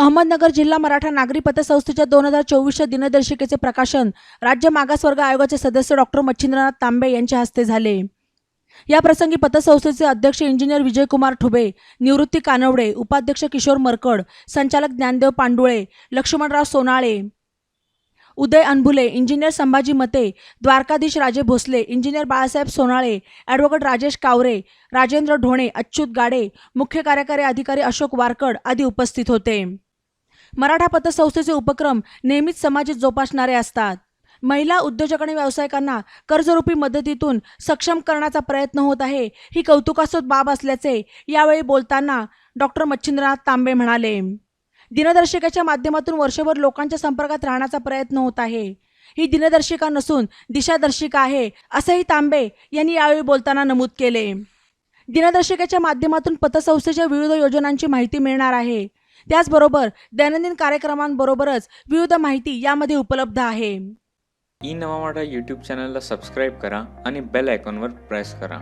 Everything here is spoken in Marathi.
अहमदनगर जिल्हा मराठा नागरी पतसंस्थेच्या दोन हजार चोवीसच्या दिनदर्शिकेचे प्रकाशन राज्य मागासवर्ग आयोगाचे सदस्य डॉक्टर मच्छिंद्रनाथ तांबे यांच्या हस्ते झाले. या प्रसंगी पतसंस्थेचे अध्यक्ष इंजिनियर विजयकुमार ठुबे निवृत्ती कानवडे उपाध्यक्ष किशोर मरकड संचालक Dnyandev Pandule Laxmanrao Sonale Uday Anbhule engineer Sambhaji Mate Dwarkadhish Raje Bhosale engineer Balasaheb Sonale advocate Rajesh Kaware Rajendra Dhone Achyut Gade मुख्य कार्यकारी अधिकारी अशोक वारकड आदी उपस्थित होते. मराठा पतसंस्थेचे उपक्रम नेहमीच समाजात जोपासणारे असतात. महिला उद्योजक आणि व्यावसायिकांना कर्जरूपी मदतीतून सक्षम करण्याचा प्रयत्न होत आहे ही कौतुकास्पद बाब असल्याचे यावेळी बोलताना डॉक्टर मच्छिंद्रनाथ तांबे म्हणाले. दिनदर्शिकेच्या माध्यमातून वर्षभर लोकांच्या संपर्कात राहण्याचा प्रयत्न होत आहे. ही दिनदर्शिका नसून दिशादर्शिका आहे असंही तांबे यांनी यावेळी बोलताना नमूद केले. दिनदर्शिकेच्या माध्यमातून पतसंस्थेच्या विविध योजनांची माहिती मिळणार आहे. त्याचबरोबर दैनंदिन कार्यक्रमांबरोबरच विविध माहिती यामध्ये उपलब्ध आहे. ई नवा मराठा यूट्यूब चॅनलला सबस्क्राईब करा आणि बेल आयकॉनवर प्रेस करा.